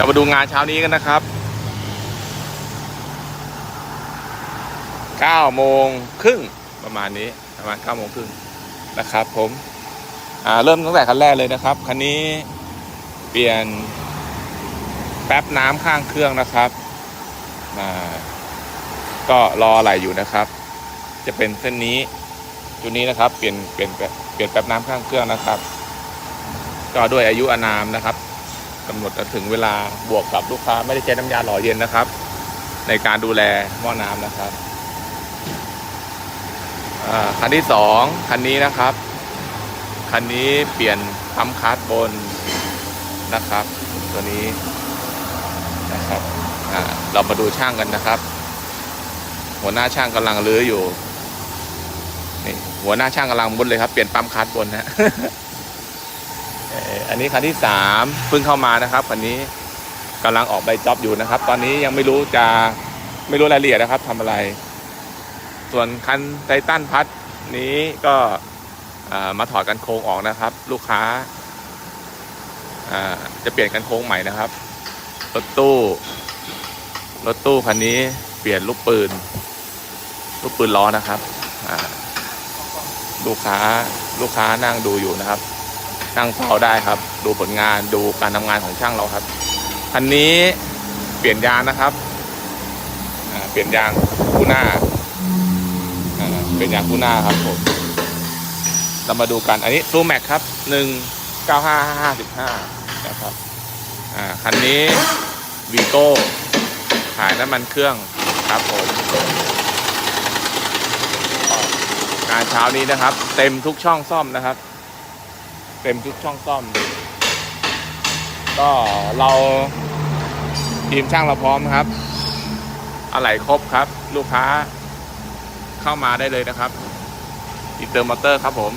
เรามาดูงานเช้านี้กันนะครับ9โมงครึ่งประมาณนี้ประมาณ9โมงครึ่งนะครับ ผมเริ่มตั้งแต่คันแรกเลยนะครับ คันนี้เปลี่ยนแป๊บน้ำข้างเครื่องนะครับอ่าก็รออะไรอยู่นะครับ จะเป็นเส้นนี้จุดนี้นะครับ เปลี่ยนเปลี่ยนเปลี่ยนแป๊บน้ำข้างเครื่องนะครับ ก็ด้วยอายุอานามนะครับ กำหนดถึงเวลาบวกกับลูกค้าไม่ได้ใช้น้ำยาหล่อเย็นนะครับ ในการดูแลหม้อน้ำนะครับอ่าคันที่สองคันนี้นะครับคันนี้เปลี่ยนปั๊มคาร์ดบนนะครับ ตัวนี้นะครับอ่าเรามาดูช่างกันนะครับ หัวหน้าช่างกำลังรื้ออยู่นี่หัวหน้าช่างกำลังมุดเลยครับ เปลี่ยนปั๊มคาร์ดบนนะ อันนี้คันที่สามเพิ่งเข้ามานะครับคันนี้กำลังออกใบจ็อบอยู่นะครับ ตอนนี้ยังไม่รู้จะไม่รู้รายละเอียดนะครับทำอะไร ส่วนคันไททันพัดนี้ก็มาถอดกันโครงออกนะครับ ลูกค้าจะเปลี่ยนกันโค้งใหม่นะครับรถตู้รถตู้คันนี้เปลี่ยนลูกปืน ลูกปืนล้อนะครับลูกค้าลูกค้านั่งดูอยู่นะครับ นั่งเฝ้าได้ครับ ดูผลงานดูการทำงานของช่างเราครับคันนี้เปลี่ยนยางนะครับเปลี่ยนยางคู่หน้าเปลี่ยนยางคู่หน้าครับผมเรามาดูกันอันนี้ซูแม็กครับหนึ่งเก้าห้าห้าสิบห้านะครับคันนี้วีโก้ขายน้ำมันเครื่องครับผมงานเช้านี้นะครับ เต็มทุกช่องซ่อมนะครับ เต็มทุกช่องซ่อม ก็เราทีมช่างเราพร้อมนะครับ อะไหล่ครบครับ ลูกค้าเข้ามาได้เลยนะครับอินเตอร์มอเตอร์ครับผม